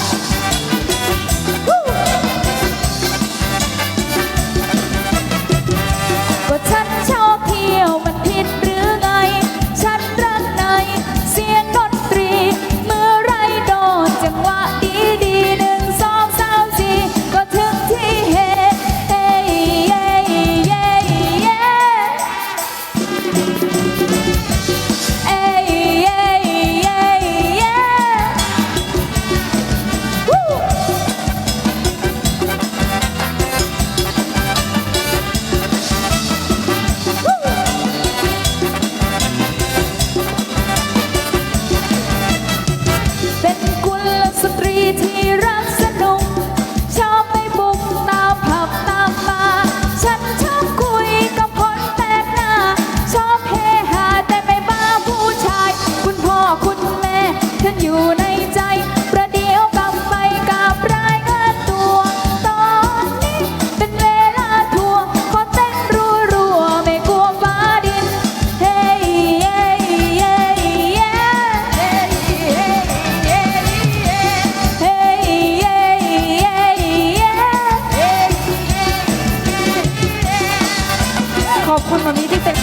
ก็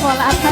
มีที่เป็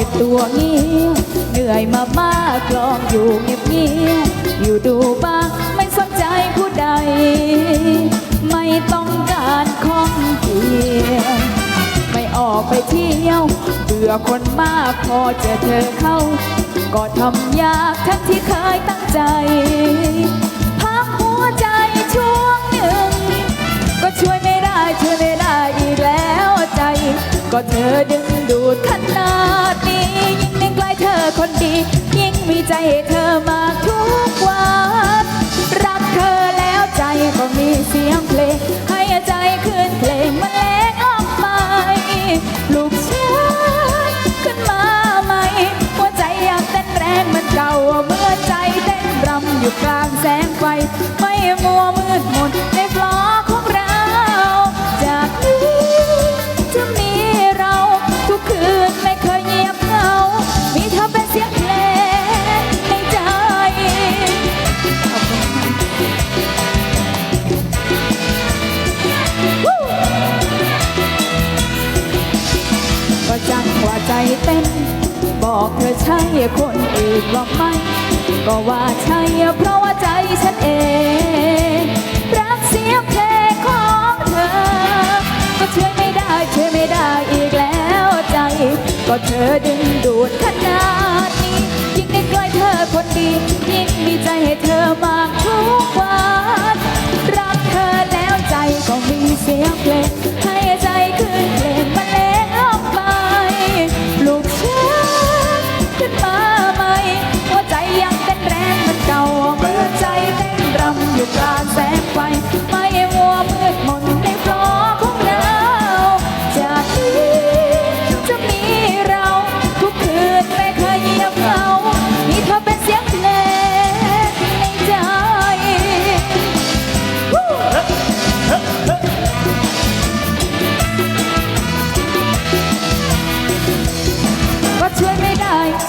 ก็บตัวเงียบเหนื่อยมามากลองอยู่เงียบเงียบอยู่ดูบ้างไม่สนใจผู้ใด ไม่ต้องการของเกี่ยวไม่ออกไปเที่ยว เบื่อคนมากพอเจอเธอเข้า ก็ทำยากทั้งที่เคยตั้งใจ พักหัวใจช่วงหนึ่ง ก็ช่วยไม่ได้ช่วยไม่ได้อีกแล้วใจ ก็เธอดึง คนดี ยิ่งมีใจเธอมากทุกวันรักเธอแล้วใจก็มีเสียงเพลง ให้ใจคืนเพลงมันเล็กออกไปลูกฉันขึ้นมาใหม่หัวใจอยากเต้นแรงมือนเก่าเมื่อใจเต้นรำอยู่กลางแสงไฟไม่มัว ใช่คนอื่นว่าไม่ ก็ว่าใช่เพราะว่าใจฉันเอง รักเสียงเพลงของเธอ ก็ช่วยไม่ได้ช่วยไม่ได้อีกแล้วใจ ก็เธอดึงดูดขนาดนี้ ยิ่งได้ใกล้เธอคนดี ยิ่งมีใจให้เธอมากทุกวัน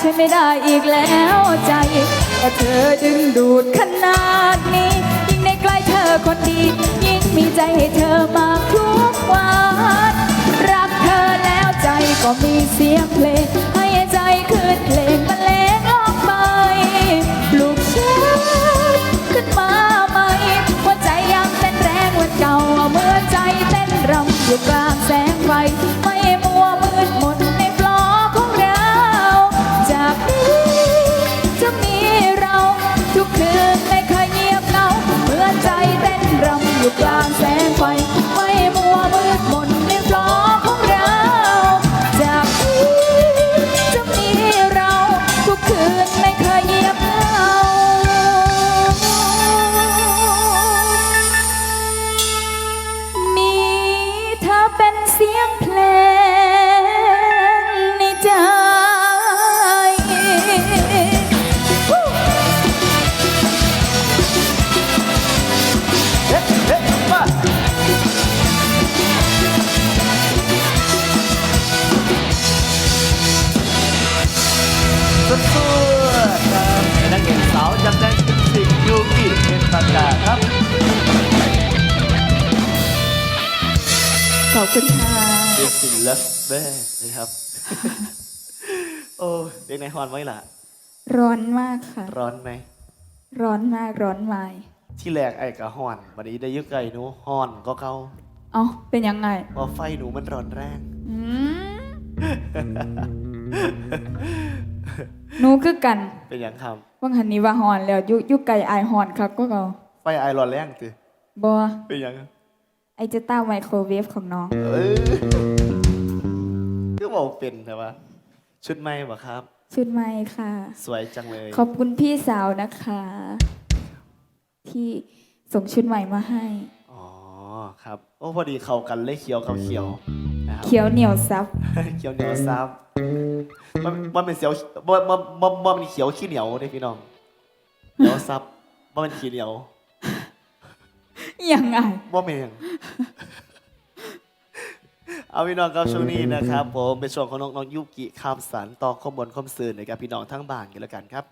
ได้ไม่ได้อีกแล้วใจก็เธอดึงดูดขนาดนี้ ยิ่งในใกล้เธอคนดี ยิ่งมีใจให้เธอมากทุกวันรักเธอแล้วใจก็มีเสียงเพลงให้ใจคืนเพลงบรรเลงออกไปลุกฉันขึ้นมาใหม่หัวใจยังเต้นแรงเหมือนเก่าเมื่อใจเต้นรำอยู่กลางแสง สุดๆครับนักเอกสาวจำได้จริงๆยูกิเป็นประกาศครับ ขอบคุณค่ะเป็นศิลป์แม่นะครับ โอ้เป็นไงฮอนไว้ล่ะ ร้อนมากค่ะ ร้อนไหม ร้อนมากร้อนไม่ที่แรกไอ้กะฮอนวันนี้ได้ยึกไก่หนูฮอนก็เก่าเอ้าเป็นยังไง เพราะไฟหนูมันร้อนแรง อืม หนูคือกันเป็นอย่างคว่างหันนี้ว่าหอนแล้วอยุยุไก่อายหอนครับก็เอาำไฟไอร้อนแรงจือบอเป็นอย่างไอเจต้าไมโครเวฟของน้องเออก็บอกเป็นแต่ว่า ชุดไหมบ่ครับ ชุดใหม่ค่ะ สวยจังเลย ขอบคุณพี่สาวนะคะ ที่ส่งชุดใหม่มาให้ อ๋อครับ โอ้พอดีเข้ากันเลยเขียวกับเขียว นะครับเขียวเหนียวซับ เขียวเหนียวซับมันมันเป็นเสียวมันมันมันมันเป็นเขียวขี้เหนียวเด้พี่น้องเหนียวซับมันเป็นขี้เหนียวยังไงว่าเมงเอาพี่น้องครับช่วงนี้นะครับ ผมเป็นช่วงของน้องน้องยุกิคำสันต่อข้อมูลข้อมสื่อนะครับพี่น้องทั้งบ้านกันแล้วกันครับ